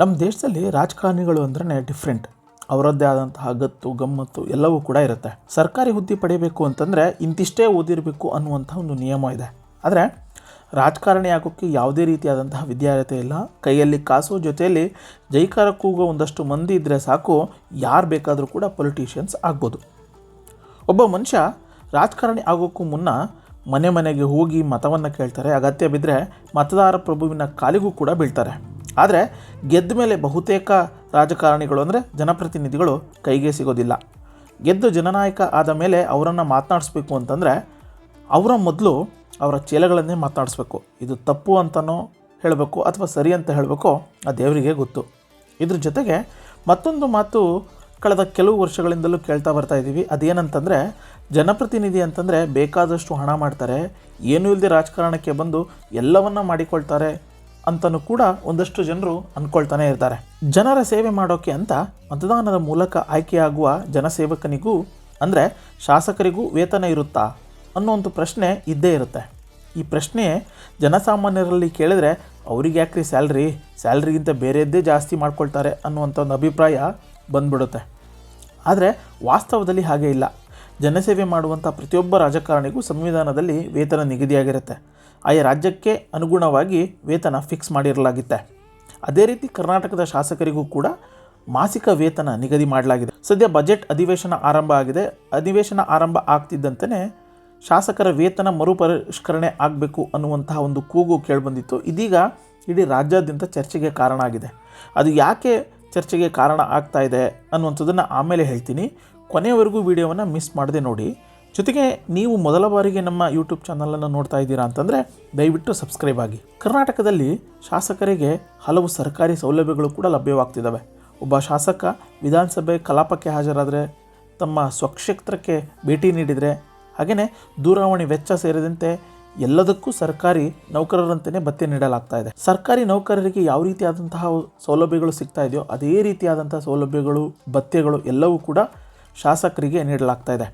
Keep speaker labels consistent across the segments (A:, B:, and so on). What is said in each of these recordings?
A: ನಮ್ಮ ದೇಶದಲ್ಲಿ ರಾಜಕಾರಣಿಗಳು ಅಂದ್ರೆ ಡಿಫ್ರೆಂಟ್ ಅವರದ್ದೇ ಆದಂತಹ ಗತ್ತು, ಗಮ್ಮತ್ತು ಎಲ್ಲವೂ ಕೂಡ ಇರುತ್ತೆ. ಸರ್ಕಾರಿ ಹುದ್ದೆ ಪಡಿಬೇಕು ಅಂತಂದರೆ ಇಂತಿಷ್ಟೇ ಓದಿರಬೇಕು ಅನ್ನುವಂಥ ಒಂದು ನಿಯಮ ಇದೆ. ಆದರೆ ರಾಜಕಾರಣಿ ಆಗೋಕ್ಕೆ ಯಾವುದೇ ರೀತಿಯಾದಂತಹ ವಿದ್ಯಾರ್ಹತೆ ಇಲ್ಲ. ಕೈಯಲ್ಲಿ ಕಾಸು, ಜೊತೆಯಲ್ಲಿ ಜೈಕಾರ ಕೂಗೋ ಒಂದಷ್ಟು ಮಂದಿ ಇದ್ದರೆ ಸಾಕು, ಯಾರು ಬೇಕಾದರೂ ಕೂಡ ಪೊಲಿಟಿಷಿಯನ್ಸ್ ಆಗ್ಬೋದು. ಒಬ್ಬ ಮನುಷ್ಯ ರಾಜಕಾರಣಿ ಆಗೋಕ್ಕೂ ಮುನ್ನ ಮನೆ ಮನೆಗೆ ಹೋಗಿ ಮತವನ್ನು ಕೇಳ್ತಾರೆ. ಅಗತ್ಯ ಬಿದ್ದರೆ ಮತದಾರ ಪ್ರಭುವಿನ ಕಾಲಿಗೂ ಕೂಡ ಬೀಳ್ತಾರೆ. ಆದರೆ ಗೆದ್ದ ಮೇಲೆ ಬಹುತೇಕ ರಾಜಕಾರಣಿಗಳು ಅಂದರೆ ಜನಪ್ರತಿನಿಧಿಗಳು ಕೈಗೆ ಸಿಗೋದಿಲ್ಲ. ಗೆದ್ದು ಜನನಾಯಕ ಆದ ಮೇಲೆ ಅವರನ್ನು ಮಾತನಾಡಿಸ್ಬೇಕು ಅಂತಂದರೆ ಅವರ ಮೊದಲು ಅವರ ಚೇಲೆಗಳನ್ನೇ ಮಾತನಾಡಿಸ್ಬೇಕು. ಇದು ತಪ್ಪು ಅಂತನೋ ಹೇಳಬೇಕು ಅಥವಾ ಸರಿ ಅಂತ ಹೇಳಬೇಕು ಆ ದೇವರಿಗೆ ಗೊತ್ತು. ಇದ್ರ ಜೊತೆಗೆ ಮತ್ತೊಂದು ಮಾತು ಕಳೆದ ಕೆಲವು ವರ್ಷಗಳಿಂದಲೂ ಕೇಳ್ತಾ ಬರ್ತಾ ಇದ್ದೀವಿ ಅದೇನಂತಂದರೆ ಜನಪ್ರತಿನಿಧಿ ಅಂತಂದರೆ ಬೇಕಾದಷ್ಟು ಹಣ ಮಾಡ್ತಾರೆ. ಏನೂ ಇಲ್ಲದೆ ರಾಜಕಾರಣಕ್ಕೆ ಬಂದು ಎಲ್ಲವನ್ನ ಮಾಡಿಕೊಳ್ತಾರೆ. ಅಂತಲೂ ಕೂಡ ಒಂದಷ್ಟು ಜನರು ಅಂದ್ಕೊಳ್ತಾನೆ ಇರ್ತಾರೆ. ಜನರ ಸೇವೆ ಮಾಡೋಕೆ ಅಂತ ಮತದಾನದ ಮೂಲಕ ಆಯ್ಕೆಯಾಗುವ ಜನಸೇವಕನಿಗೂ, ಅಂದರೆ ಶಾಸಕರಿಗೂ ವೇತನ ಇರುತ್ತಾ ಅನ್ನೋ ಒಂದು ಪ್ರಶ್ನೆ ಇದ್ದೇ ಇರುತ್ತೆ. ಈ ಪ್ರಶ್ನೆ ಜನಸಾಮಾನ್ಯರಲ್ಲಿ ಕೇಳಿದ್ರೆ, ಅವ್ರಿಗೆ ಯಾಕ್ರಿ ಸ್ಯಾಲ್ರಿ? ಸ್ಯಾಲ್ರಿಗಿಂತ ಬೇರೆಯದ್ದೇ ಜಾಸ್ತಿ ಮಾಡ್ಕೊಳ್ತಾರೆ ಅನ್ನುವಂಥ ಒಂದು ಅಭಿಪ್ರಾಯ ಬಂದ್ಬಿಡುತ್ತೆ. ಆದರೆ ವಾಸ್ತವದಲ್ಲಿ ಹಾಗೆ ಇಲ್ಲ. ಜನಸೇವೆ ಮಾಡುವಂಥ ಪ್ರತಿಯೊಬ್ಬ ರಾಜಕಾರಣಿಗೂ ಸಂವಿಧಾನದಲ್ಲಿ ವೇತನ ನಿಗದಿಯಾಗಿರುತ್ತೆ. ಆಯಾ ರಾಜ್ಯಕ್ಕೆ ಅನುಗುಣವಾಗಿ ವೇತನ ಫಿಕ್ಸ್ ಮಾಡಿರಲಾಗುತ್ತೆ. ಅದೇ ರೀತಿ ಕರ್ನಾಟಕದ ಶಾಸಕರಿಗೂ ಕೂಡ ಮಾಸಿಕ ವೇತನ ನಿಗದಿ ಮಾಡಲಾಗಿದೆ. ಸದ್ಯ ಬಜೆಟ್ ಅಧಿವೇಶನ ಆರಂಭ ಆಗಿದೆ. ಅಧಿವೇಶನ ಆರಂಭ ಆಗ್ತಿದ್ದಂತೆಯೇ ಶಾಸಕರ ವೇತನ ಮರುಪರಿಷ್ಕರಣೆ ಆಗಬೇಕು ಅನ್ನುವಂತಹ ಒಂದು ಕೂಗು ಕೇಳಿಬಂದಿತ್ತು. ಇದೀಗ ಇಡೀ ರಾಜ್ಯಾದ್ಯಂತ ಚರ್ಚೆಗೆ ಕಾರಣ ಆಗಿದೆ. ಅದು ಯಾಕೆ ಚರ್ಚೆಗೆ ಕಾರಣ ಆಗ್ತಾ ಇದೆ ಅನ್ನುವಂಥದ್ದನ್ನು ಆಮೇಲೆ ಹೇಳ್ತೀನಿ. ಕೊನೆಯವರೆಗೂ ವಿಡಿಯೋವನ್ನು ಮಿಸ್ ಮಾಡದೆ ನೋಡಿ. ಜೊತೆಗೆ ನೀವು ಮೊದಲ ಬಾರಿಗೆ ನಮ್ಮ ಯೂಟ್ಯೂಬ್ ಚಾನಲನ್ನು ನೋಡ್ತಾ ಇದ್ದೀರಾ ಅಂತಂದರೆ ದಯವಿಟ್ಟು ಸಬ್ಸ್ಕ್ರೈಬ್ ಆಗಿ. ಕರ್ನಾಟಕದಲ್ಲಿ ಶಾಸಕರಿಗೆ ಹಲವು ಸರ್ಕಾರಿ ಸೌಲಭ್ಯಗಳು ಕೂಡ ಲಭ್ಯವಾಗ್ತಿದ್ದಾವೆ ಒಬ್ಬ ಶಾಸಕ ವಿಧಾನಸಭೆ ಕಲಾಪಕ್ಕೆ ಹಾಜರಾದರೆ, ತಮ್ಮ ಸ್ವಕ್ಷೇತ್ರಕ್ಕೆ ಭೇಟಿ ನೀಡಿದರೆ ಹಾಗೆಯೇ ದೂರವಾಣಿ ವೆಚ್ಚ ಸೇರಿದಂತೆ ಎಲ್ಲದಕ್ಕೂ ಸರ್ಕಾರಿ ನೌಕರರಂತೆಯೇ ಭತ್ಯೆ ನೀಡಲಾಗ್ತಾ ಇದೆ. ಸರ್ಕಾರಿ ನೌಕರರಿಗೆ ಯಾವ ರೀತಿಯಾದಂತಹ ಸೌಲಭ್ಯಗಳು ಸಿಗ್ತಾ ಇದೆಯೋ, ಅದೇ ರೀತಿಯಾದಂತಹ ಸೌಲಭ್ಯಗಳು, ಭತ್ಯೆಗಳು ಎಲ್ಲವೂ ಕೂಡ ಶಾಸಕರಿಗೆ ನೀಡಲಾಗ್ತಾ ಇದೆ.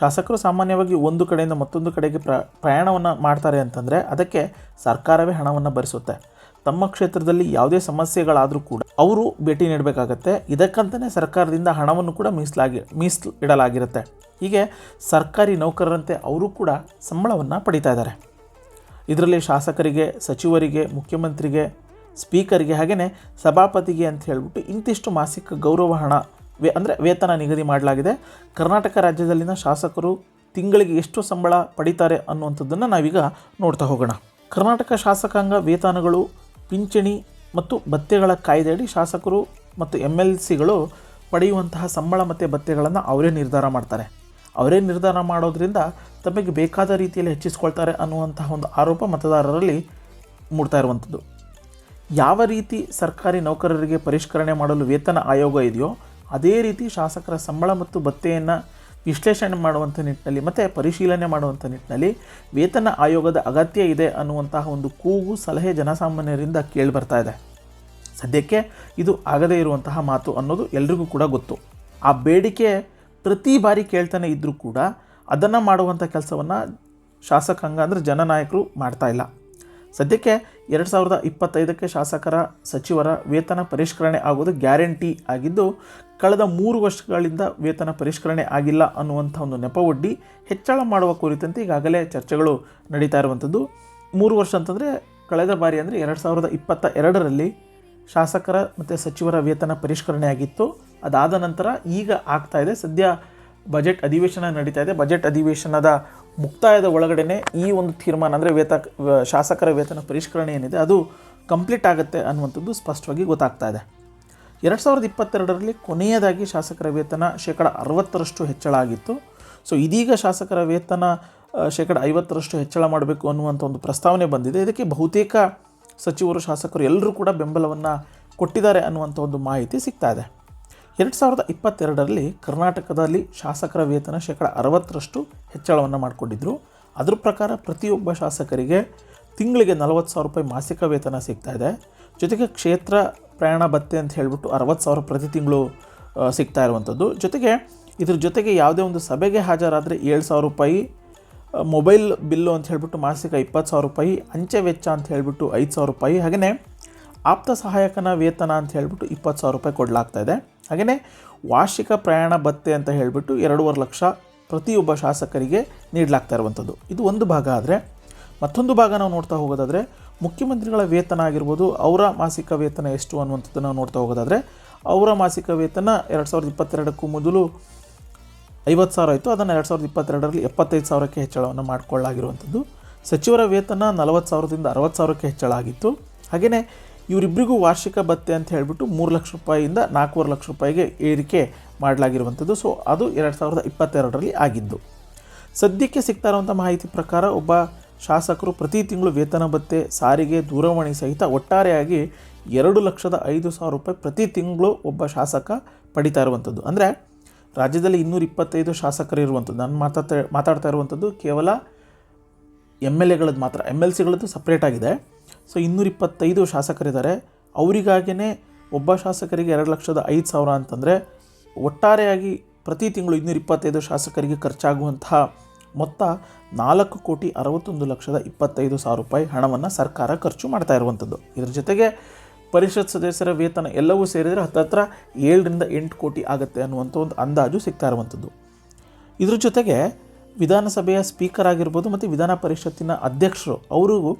A: ಶಾಸಕರು ಸಾಮಾನ್ಯವಾಗಿ ಒಂದು ಕಡೆಯಿಂದ ಮತ್ತೊಂದು ಕಡೆಗೆ ಪ್ರ, ಪ್ರಯಾಣವನ್ನು ಮಾಡ್ತಾರೆ ಅಂತಂದರೆ ಅದಕ್ಕೆ ಸರ್ಕಾರವೇ ಹಣವನ್ನು ಭರಿಸುತ್ತೆ. ತಮ್ಮ ಕ್ಷೇತ್ರದಲ್ಲಿ ಯಾವುದೇ ಸಮಸ್ಯೆಗಳಾದರೂ ಕೂಡ ಅವರು ಭೇಟಿ ನೀಡಬೇಕಾಗತ್ತೆ. ಇದಕ್ಕಂತಲೇ ಸರ್ಕಾರದಿಂದ ಹಣವನ್ನು ಕೂಡ ಮೀಸಲಾಗಿ ಮೀಸಲು ಇಡಲಾಗಿರುತ್ತೆ ಹೀಗೆ ಸರ್ಕಾರಿ ನೌಕರರಂತೆ ಅವರು ಕೂಡ ಸಂಬಳವನ್ನು ಪಡಿತಾ ಇದ್ದಾರೆ. ಇದರಲ್ಲಿ ಶಾಸಕರಿಗೆ, ಸಚಿವರಿಗೆ, ಮುಖ್ಯಮಂತ್ರಿಗೆ, ಸ್ಪೀಕರ್ಗೆ ಹಾಗೆಯೇ ಸಭಾಪತಿಗೆ ಅಂತ ಹೇಳ್ಬಿಟ್ಟು ಇಂತಿಷ್ಟು ಮಾಸಿಕ ಗೌರವ ಹಣ ವೇ ಅಂದರೆ ವೇತನ ನಿಗದಿ ಮಾಡಲಾಗಿದೆ. ಕರ್ನಾಟಕ ರಾಜ್ಯದಲ್ಲಿನ ಶಾಸಕರು ತಿಂಗಳಿಗೆ ಎಷ್ಟು ಸಂಬಳ ಪಡಿತಾರೆ ಅನ್ನುವಂಥದ್ದನ್ನು ನಾವೀಗ ನೋಡ್ತಾ ಹೋಗೋಣ. ಕರ್ನಾಟಕ ಶಾಸಕಾಂಗ ವೇತನಗಳು, ಪಿಂಚಣಿ ಮತ್ತು ಭತ್ಯೆಗಳ ಕಾಯ್ದೆಯಡಿ ಶಾಸಕರು ಮತ್ತು ಎಂ ಎಲ್ ಸಿಗಳು ಪಡೆಯುವಂತಹ ಸಂಬಳ ಮತ್ತು ಭತ್ಯೆಗಳನ್ನು ಅವರೇ ನಿರ್ಧಾರ ಮಾಡ್ತಾರೆ. ಅವರೇ ನಿರ್ಧಾರ ಮಾಡೋದ್ರಿಂದ ತಮಗೆ ಬೇಕಾದ ರೀತಿಯಲ್ಲಿ ಹೆಚ್ಚಿಸ್ಕೊಳ್ತಾರೆ ಅನ್ನುವಂತಹ ಒಂದು ಆರೋಪ ಮತದಾರರಲ್ಲಿ ಮೂಡ್ತಾ ಇರುವಂಥದ್ದು. ಯಾವ ರೀತಿ ಸರ್ಕಾರಿ ನೌಕರರಿಗೆ ಪರಿಷ್ಕರಣೆ ಮಾಡಲು ವೇತನ ಆಯೋಗ ಇದೆಯೋ ಅದೇ ರೀತಿ ಶಾಸಕರ ಸಂಬಳ ಮತ್ತು ಭತ್ತೆಯನ್ನು ವಿಶ್ಲೇಷಣೆ ಮಾಡುವಂಥ ನಿಟ್ಟಿನಲ್ಲಿ, ಮತ್ತು ಪರಿಶೀಲನೆ ಮಾಡುವಂಥ ನಿಟ್ಟಿನಲ್ಲಿ ವೇತನ ಆಯೋಗದ ಅಗತ್ಯ ಇದೆ ಅನ್ನುವಂತಹ ಒಂದು ಕೂಗು ಸಲಹೆ ಜನಸಾಮಾನ್ಯರಿಂದ ಕೇಳಿಬರ್ತಾ ಇದೆ. ಸದ್ಯಕ್ಕೆ ಇದು ಆಗದೇ ಇರುವಂತಹ ಮಾತು ಅನ್ನೋದು ಎಲ್ರಿಗೂ ಕೂಡ ಗೊತ್ತು. ಆ ಬೇಡಿಕೆ ಪ್ರತಿ ಬಾರಿ ಕೇಳ್ತಾನೆ ಇದ್ದರೂ ಕೂಡ ಅದನ್ನು ಮಾಡುವಂಥ ಕೆಲಸವನ್ನು ಶಾಸಕಾಂಗ ಅಂದರೆ ಜನನಾಯಕರು ಮಾಡ್ತಾ ಇಲ್ಲ. ಸದ್ಯಕ್ಕೆ ಎರಡು ಸಾವಿರದ ಇಪ್ಪತ್ತೈದಕ್ಕೆ ಶಾಸಕರ ಸಚಿವರ ವೇತನ ಪರಿಷ್ಕರಣೆ ಆಗೋದು ಗ್ಯಾರಂಟಿ ಆಗಿದ್ದು, ಕಳೆದ ಮೂರು ವರ್ಷಗಳಿಂದ ವೇತನ ಪರಿಷ್ಕರಣೆ ಆಗಿಲ್ಲ ಅನ್ನುವಂಥ ಒಂದು ನೆಪವೊಡ್ಡಿ ಹೆಚ್ಚಳ ಮಾಡುವ ಕುರಿತಂತೆ ಈಗಾಗಲೇ ಚರ್ಚೆಗಳು ನಡೀತಾ ಇರುವಂಥದ್ದು. ಮೂರು ವರ್ಷ ಅಂತಂದರೆ ಕಳೆದ ಬಾರಿ ಅಂದರೆ ಎರಡು ಸಾವಿರದ ಇಪ್ಪತ್ತ ಎರಡರಲ್ಲಿ ಶಾಸಕರ ಮತ್ತು ಸಚಿವರ ವೇತನ ಪರಿಷ್ಕರಣೆ ಆಗಿತ್ತು. ಅದಾದ ನಂತರ ಈಗ ಆಗ್ತಾ ಇದೆ. ಸದ್ಯ ಬಜೆಟ್ ಅಧಿವೇಶನ ನಡೀತಾ ಇದೆ. ಬಜೆಟ್ ಅಧಿವೇಶನದ ಮುಕ್ತಾಯದ ಒಳಗಡೆ ಈ ಒಂದು ತೀರ್ಮಾನ, ಅಂದರೆ ವೇತ ಶಾಸಕರ ವೇತನ ಪರಿಷ್ಕರಣೆ ಏನಿದೆ, ಅದು ಕಂಪ್ಲೀಟ್ ಆಗುತ್ತೆ ಅನ್ನುವಂಥದ್ದು ಸ್ಪಷ್ಟವಾಗಿ ಗೊತ್ತಾಗ್ತಾ ಇದೆ. ಎರಡು ಸಾವಿರದ ಇಪ್ಪತ್ತೆರಡರಲ್ಲಿ ಕೊನೆಯದಾಗಿ ಶಾಸಕರ ವೇತನ ಶೇಕಡ ಅರವತ್ತರಷ್ಟು ಹೆಚ್ಚಳ ಆಗಿತ್ತು. ಸೊ ಇದೀಗ ಶಾಸಕರ ವೇತನ ಶೇಕಡ ಐವತ್ತರಷ್ಟು ಹೆಚ್ಚಳ ಮಾಡಬೇಕು ಅನ್ನುವಂಥ ಒಂದು ಪ್ರಸ್ತಾವನೆ ಬಂದಿದೆ. ಇದಕ್ಕೆ ಬಹುತೇಕ ಸಚಿವರು, ಶಾಸಕರು ಎಲ್ಲರೂ ಕೂಡ ಬೆಂಬಲವನ್ನು ಕೊಟ್ಟಿದ್ದಾರೆ ಅನ್ನುವಂಥ ಒಂದು ಮಾಹಿತಿ ಸಿಗ್ತಾ ಇದೆ. ಎರಡು ಸಾವಿರದ ಇಪ್ಪತ್ತೆರಡರಲ್ಲಿ ಕರ್ನಾಟಕದಲ್ಲಿ ಶಾಸಕರ ವೇತನ ಶೇಕಡ ಅರವತ್ತರಷ್ಟು ಹೆಚ್ಚಳವನ್ನು ಮಾಡಿಕೊಂಡಿದ್ದರು ಅದ್ರ ಪ್ರಕಾರ ಪ್ರತಿಯೊಬ್ಬ ಶಾಸಕರಿಗೆ ತಿಂಗಳಿಗೆ ನಲವತ್ತು ಸಾವಿರ ರೂಪಾಯಿ ಮಾಸಿಕ ವೇತನ ಸಿಗ್ತಾ ಇದೆ. ಜೊತೆಗೆ ಕ್ಷೇತ್ರ ಪ್ರಯಾಣ ಭತ್ತೆ ಅಂತ ಹೇಳಿಬಿಟ್ಟು ಅರವತ್ತು ಸಾವಿರ ಪ್ರತಿ ತಿಂಗಳು ಸಿಗ್ತಾ ಇರುವಂಥದ್ದು. ಜೊತೆಗೆ ಇದ್ರ ಜೊತೆಗೆ ಯಾವುದೇ ಒಂದು ಸಭೆಗೆ ಹಾಜರಾದರೆ ಏಳು ಸಾವಿರ ರೂಪಾಯಿ ಮೊಬೈಲ್ ಬಿಲ್ಲು ಅಂತ ಹೇಳಿಬಿಟ್ಟು ಮಾಸಿಕ ಇಪ್ಪತ್ತು ಸಾವಿರ ರೂಪಾಯಿ, ಅಂಚೆ ವೆಚ್ಚ ಅಂತ ಹೇಳಿಬಿಟ್ಟು ಐದು ಸಾವಿರ ರೂಪಾಯಿ. ಹಾಗೆಯೇ ಆಪ್ತ ಸಹಾಯಕನ ವೇತನ ಅಂತ ಹೇಳಿಬಿಟ್ಟು ಇಪ್ಪತ್ತು ಸಾವಿರ ರೂಪಾಯಿ ಕೊಡಲಾಗ್ತಾ ಇದೆ. ಹಾಗೆಯೇ ವಾರ್ಷಿಕ ಪ್ರಯಾಣ ಭತ್ತೆ ಅಂತ ಹೇಳಿಬಿಟ್ಟು ಎರಡೂವರೆ ಲಕ್ಷ ಪ್ರತಿಯೊಬ್ಬ ಶಾಸಕರಿಗೆ ನೀಡಲಾಗ್ತಾ ಇರುವಂಥದ್ದು. ಇದು ಒಂದು ಭಾಗ ಆದರೆ, ಮತ್ತೊಂದು ಭಾಗ ನಾವು ನೋಡ್ತಾ ಹೋಗೋದಾದರೆ, ಮುಖ್ಯಮಂತ್ರಿಗಳ ವೇತನ ಆಗಿರ್ಬೋದು, ಅವರ ಮಾಸಿಕ ವೇತನ ಎಷ್ಟು ಅನ್ನುವಂಥದ್ದು ನಾವು ನೋಡ್ತಾ ಹೋಗೋದಾದರೆ, ಅವರ ಮಾಸಿಕ ವೇತನ ಎರಡು ಸಾವಿರದ ಇಪ್ಪತ್ತೆರಡಕ್ಕೂ ಮೊದಲು ಐವತ್ತು ಸಾವಿರ ಆಯಿತು, ಅದನ್ನು ಎರಡು ಸಾವಿರದ ಇಪ್ಪತ್ತೆರಡರಲ್ಲಿ ಎಪ್ಪತ್ತೈದು ಸಾವಿರಕ್ಕೆ ಹೆಚ್ಚಳವನ್ನು ಮಾಡಿಕೊಳ್ಳಲಾಗಿರುವಂಥದ್ದು. ಸಚಿವರ ವೇತನ ನಲವತ್ತು ಸಾವಿರದಿಂದ ಅರವತ್ತು ಸಾವಿರಕ್ಕೆ ಹೆಚ್ಚಳ ಆಗಿತ್ತು. ಹಾಗೆಯೇ ಇವರಿಬ್ಬರಿಗೂ ವಾರ್ಷಿಕ ಭತ್ತೆ ಅಂತ ಹೇಳಿಬಿಟ್ಟು ಮೂರು ಲಕ್ಷ ರೂಪಾಯಿಯಿಂದ ನಾಲ್ಕೂವರೆ ಲಕ್ಷ ರೂಪಾಯಿಗೆ ಏರಿಕೆ ಮಾಡಲಾಗಿರುವಂಥದ್ದು. ಸೊ ಅದು ಎರಡು ಸಾವಿರದ ಇಪ್ಪತ್ತೆರಡರಲ್ಲಿ ಆಗಿದ್ದು. ಸದ್ಯಕ್ಕೆ ಸಿಗ್ತಾ ಇರುವಂಥ ಮಾಹಿತಿ ಪ್ರಕಾರ ಒಬ್ಬ ಶಾಸಕರು ಪ್ರತಿ ತಿಂಗಳು ವೇತನ ಭತ್ತೆ ಸಾರಿಗೆ ದೂರವಾಣಿ ಸಹಿತ ಒಟ್ಟಾರೆಯಾಗಿ ಎರಡು ಲಕ್ಷದ ಐದು ಸಾವಿರ ರೂಪಾಯಿ ಪ್ರತಿ ತಿಂಗಳು ಒಬ್ಬ ಶಾಸಕ ಪಡಿತಾ ಇರುವಂಥದ್ದು. ಅಂದರೆ ರಾಜ್ಯದಲ್ಲಿ ಇನ್ನೂರ ಇಪ್ಪತ್ತೈದು ಶಾಸಕರು ಇರುವಂಥದ್ದು. ನಾನು ಮಾತಾಡ್ತಾ ಮಾತಾಡ್ತಾ ಇರುವಂಥದ್ದು ಕೇವಲ ಎಂ ಎಲ್ ಎಗಳದ್ದು ಮಾತ್ರ. ಎಂ ಎಲ್ ಸಿಗಳದ್ದು ಸಪ್ರೇಟ್ ಆಗಿದೆ. ಸೊ ಇನ್ನೂರಿಪ್ಪತ್ತೈದು ಶಾಸಕರಿದ್ದಾರೆ. ಅವರಿಗಾಗಿಯೇ ಒಬ್ಬ ಶಾಸಕರಿಗೆ ಎರಡು ಲಕ್ಷದ ಐದು ಸಾವಿರ ಅಂತಂದರೆ ಒಟ್ಟಾರೆಯಾಗಿ ಪ್ರತಿ ತಿಂಗಳು ಇನ್ನೂರ ಇಪ್ಪತ್ತೈದು ಶಾಸಕರಿಗೆ ಖರ್ಚಾಗುವಂತಹ ಮೊತ್ತ ನಾಲ್ಕು ಕೋಟಿ ಅರವತ್ತೊಂದು ಲಕ್ಷದ ಇಪ್ಪತ್ತೈದು ಸಾವಿರ ರೂಪಾಯಿ ಹಣವನ್ನು ಸರ್ಕಾರ ಖರ್ಚು ಮಾಡ್ತಾ ಇರುವಂಥದ್ದು. ಇದರ ಜೊತೆಗೆ ಪರಿಷತ್ ಸದಸ್ಯರ ವೇತನ ಎಲ್ಲವೂ ಸೇರಿದರೆ ಹತ್ತತ್ರ ಏಳರಿಂದ ಎಂಟು ಕೋಟಿ ಆಗುತ್ತೆ ಅನ್ನುವಂಥ ಒಂದು ಅಂದಾಜು ಸಿಗ್ತಾ ಇರುವಂಥದ್ದು. ಇದ್ರ ಜೊತೆಗೆ ವಿಧಾನಸಭೆಯ ಸ್ಪೀಕರ್ ಆಗಿರ್ಬೋದು ಮತ್ತು ವಿಧಾನ ಪರಿಷತ್ತಿನ ಅಧ್ಯಕ್ಷರು ಅವರು ಆ,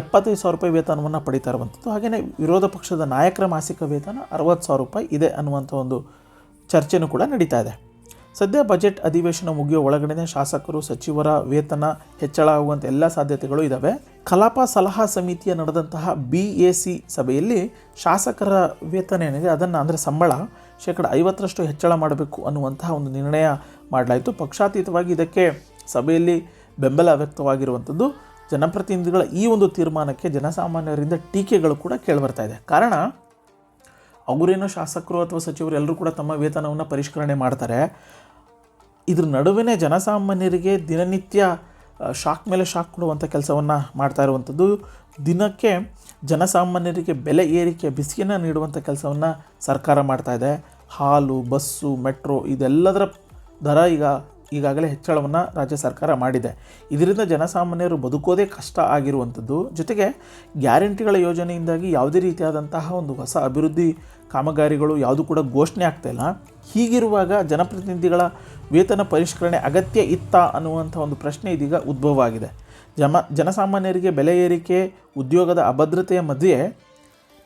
A: ಎಪ್ಪತ್ತೈದು ಸಾವಿರ ರೂಪಾಯಿ ವೇತನವನ್ನು ಪಡಿತಾ ಇರುವಂಥದ್ದು. ಹಾಗೆಯೇ ವಿರೋಧ ಪಕ್ಷದ ನಾಯಕರ ಮಾಸಿಕ ವೇತನ ಅರವತ್ತು ಸಾವಿರ ರೂಪಾಯಿ ಇದೆ ಅನ್ನುವಂಥ ಒಂದು ಚರ್ಚೆನೂ ಕೂಡ ನಡೀತಾ ಇದೆ. ಸದ್ಯ ಬಜೆಟ್ ಅಧಿವೇಶನ ಮುಗಿಯೋ ಒಳಗಡೆ ಶಾಸಕರು, ಸಚಿವರ ವೇತನ ಹೆಚ್ಚಳ ಆಗುವಂಥ ಎಲ್ಲ ಸಾಧ್ಯತೆಗಳು ಇದ್ದಾವೆ ಕಲಾಪ ಸಲಹಾ ಸಮಿತಿಯ ನಡೆದಂತಹ ಬಿ ಎ ಸಿ ಸಭೆಯಲ್ಲಿ ಶಾಸಕರ ವೇತನ ಏನಿದೆ, ಅದನ್ನು ಅಂದರೆ ಸಂಬಳ ಶೇಕಡ ಐವತ್ತರಷ್ಟು ಹೆಚ್ಚಳ ಮಾಡಬೇಕು ಅನ್ನುವಂತಹ ಒಂದು ನಿರ್ಣಯ ಮಾಡಲಾಯಿತು. ಪಕ್ಷಾತೀತವಾಗಿ ಇದಕ್ಕೆ ಸಭೆಯಲ್ಲಿ ಬೆಂಬಲ ವ್ಯಕ್ತವಾಗಿರುವಂಥದ್ದು. ಜನಪ್ರತಿನಿಧಿಗಳ ಈ ಒಂದು ತೀರ್ಮಾನಕ್ಕೆ ಜನಸಾಮಾನ್ಯರಿಂದ ಟೀಕೆಗಳು ಕೂಡ ಕೇಳಿಬರ್ತಾ ಇದೆ. ಕಾರಣ, ಅವರೇನೋ ಶಾಸಕರು ಅಥವಾ ಸಚಿವರು ಎಲ್ಲರೂ ಕೂಡ ತಮ್ಮ ವೇತನವನ್ನು ಪರಿಷ್ಕರಣೆ ಮಾಡ್ತಾರೆ. ಇದ್ರ ನಡುವೆ ಜನಸಾಮಾನ್ಯರಿಗೆ ದಿನನಿತ್ಯ ಶಾಕ್ ಮೇಲೆ ಶಾಕ್ ಕೊಡುವಂಥ ಕೆಲಸವನ್ನು ಮಾಡ್ತಾ ಇರುವಂಥದ್ದು ದಿನಕ್ಕೆ ಜನಸಾಮಾನ್ಯರಿಗೆ ಬೆಲೆ ಏರಿಕೆ, ಬಿಸಿಯನ್ನು ನೀಡುವಂಥ ಕೆಲಸವನ್ನು ಸರ್ಕಾರ ಮಾಡ್ತಾ ಇದೆ. ಹಾಲು, ಬಸ್ಸು, ಮೆಟ್ರೋ ಇದೆಲ್ಲದರ ದರ ಈಗ ಈಗಾಗಲೇ ಹೆಚ್ಚಳವನ್ನು ರಾಜ್ಯ ಸರ್ಕಾರ ಮಾಡಿದೆ. ಇದರಿಂದ ಜನಸಾಮಾನ್ಯರು ಬದುಕೋದೇ ಕಷ್ಟ ಆಗಿರುವಂಥದ್ದು. ಜೊತೆಗೆ ಗ್ಯಾರಂಟಿಗಳ ಯೋಜನೆಯಿಂದಾಗಿ ಯಾವುದೇ ರೀತಿಯಾದಂತಹ ಒಂದು ಹೊಸ ಅಭಿವೃದ್ಧಿ ಕಾಮಗಾರಿಗಳು ಯಾವುದು ಕೂಡ ಘೋಷಣೆ ಆಗ್ತಾ ಇಲ್ಲ. ಹೀಗಿರುವಾಗ ಜನಪ್ರತಿನಿಧಿಗಳ ವೇತನ ಪರಿಷ್ಕರಣೆ ಅಗತ್ಯ ಇತ್ತ ಅನ್ನುವಂಥ ಒಂದು ಪ್ರಶ್ನೆ ಇದೀಗ ಉದ್ಭವ ಆಗಿದೆ ಜಮ, ಜನಸಾಮಾನ್ಯರಿಗೆ ಬೆಲೆ ಏರಿಕೆ, ಉದ್ಯೋಗದ ಅಭದ್ರತೆಯ ಮಧ್ಯೆ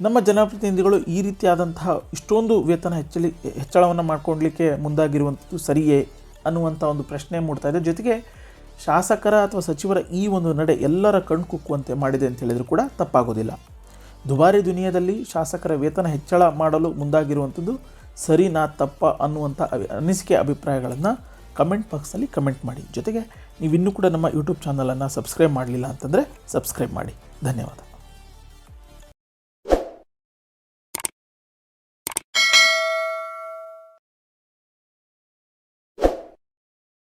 A: ನಮ್ಮ ಜನಪ್ರತಿನಿಧಿಗಳು ಈ ರೀತಿಯಾದಂತಹ ಇಷ್ಟೊಂದು ವೇತನ ಹೆಚ್ಚಲಿ ಹೆಚ್ಚಳವನ್ನು ಮಾಡ್ಕೊಳ್ಲಿಕ್ಕೆ ಮುಂದಾಗಿರುವಂಥದ್ದು ಸರಿಯೇ ಅನ್ನುವಂಥ ಒಂದು ಪ್ರಶ್ನೆ ಮೂಡ್ತಾ ಇದೆ. ಜೊತೆಗೆ ಶಾಸಕರ ಅಥವಾ ಸಚಿವರ ಈ ಒಂದು ನಡೆ ಎಲ್ಲರ ಕಣ್ಣು ಕುಕ್ಕುವಂತೆ ಮಾಡಿದೆ ಅಂತ ಹೇಳಿದರೂ ಕೂಡ ತಪ್ಪಾಗೋದಿಲ್ಲ. ದುಬಾರಿ ದುನಿಯಾದಲ್ಲಿ ಶಾಸಕರ ವೇತನ ಹೆಚ್ಚಳ ಮಾಡಲು ಮುಂದಾಗಿರುವಂಥದ್ದು ಸರಿನಾ ತಪ್ಪ ಅನ್ನುವಂಥ ಅಭಿ- ಅನಿಸಿಕೆ ಅಭಿಪ್ರಾಯಗಳನ್ನು ಕಮೆಂಟ್ ಬಾಕ್ಸಲ್ಲಿ ಕಮೆಂಟ್ ಮಾಡಿ. ಜೊತೆಗೆ ನೀವು ಇನ್ನೂ ಕೂಡ ನಮ್ಮ ಯೂಟ್ಯೂಬ್ ಚಾನಲನ್ನು ಸಬ್ಸ್ಕ್ರೈಬ್ ಮಾಡಲಿಲ್ಲ ಅಂತಂದರೆ ಸಬ್ಸ್ಕ್ರೈಬ್ ಮಾಡಿ. ಧನ್ಯವಾದ.